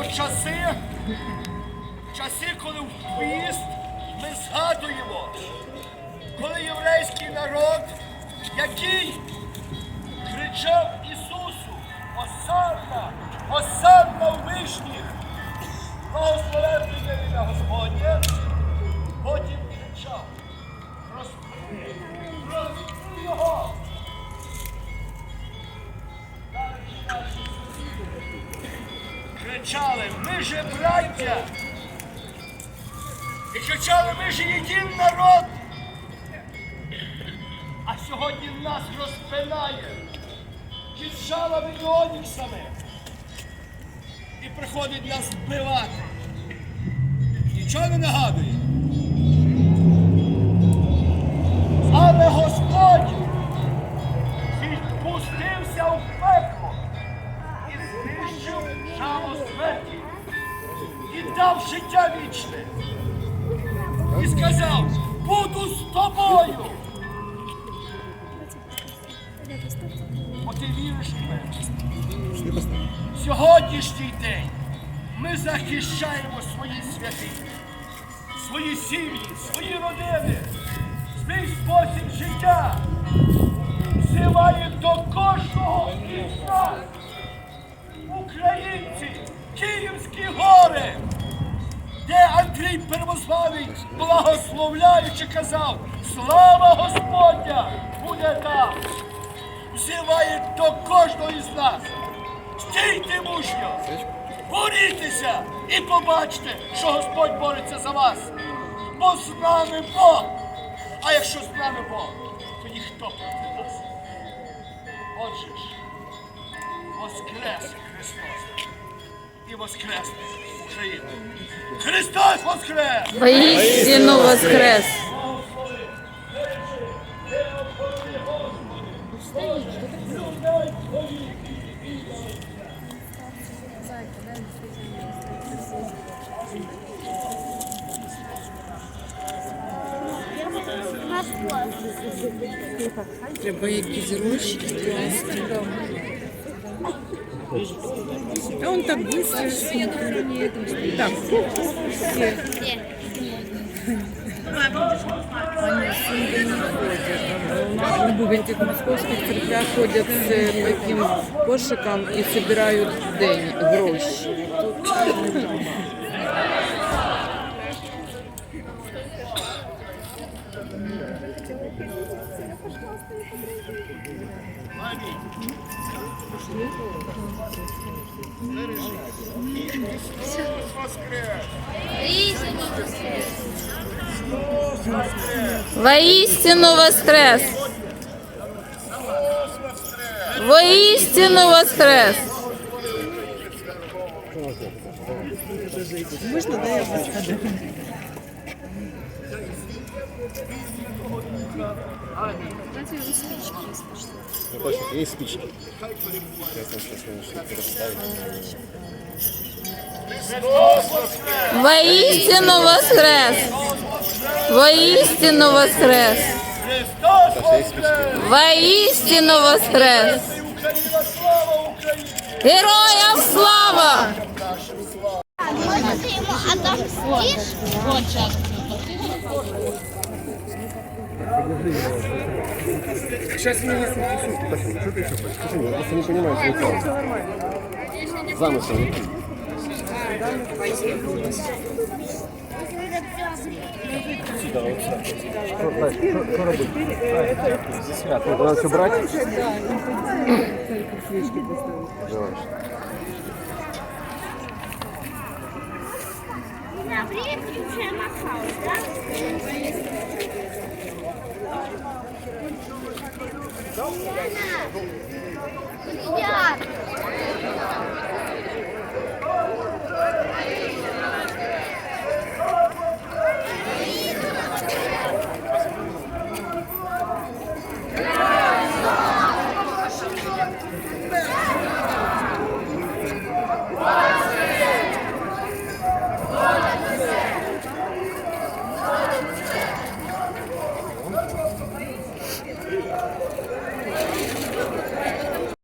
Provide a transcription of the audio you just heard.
згадуємо часи, часи, коли в піст ми згадуємо, коли єврейський народ, який кричав Ісусу, Осанна, Осанна в вишніх, благословенний ім'я Господнє, кричали, ми же браття. І кричали, ми же єдин народ. А сьогодні нас розпинає кінжалами і оніксами. І приходить нас вбивати. Нічого не нагадує. Але Господь відпустився в знищив жало смерті і дав життя вічне. І сказав, буду з тобою. Бо ти віриш в мене. Сьогоднішній день ми захищаємо свої святині, свої сім'ї, свої родини, свій спосіб життя. Київські гори, де Андрій Первославій, благословляючи, казав, слава Господня буде там. Взиває до кожного із нас. Стійте мужньо, борітеся і побачте, що Господь бореться за вас. Бо з нами Бог. А якщо з нами Бог, то ніхто проти нас. Отже ж, воскрес Христос і воскресне Україна. Христос воскрес! Воістину воскрес! Треба якісь гроші. А он так быстро. Так. Все. Они сюда не ходят. В этих московских церквях ходят з таким кошиком і собирають день гроші. Воистину воскрес! Воистину воскрес! Можно, да, я? Ну точно, есть спички. Я там сейчас немножко переставлю. Воистину воскрес! Воистину воскрес! Воистину воскрес! Героям слава! Сейчас меня не слушай. Что ты еще хочешь? Скажи мне, я просто не понимаю твой план. Замысел какой? Сюда, вот сюда. Что, Настя, что, что робить? Здесь ряд. Это надо все брать? Давай. На привет, включаем аккаунт, да? Яна! Привет!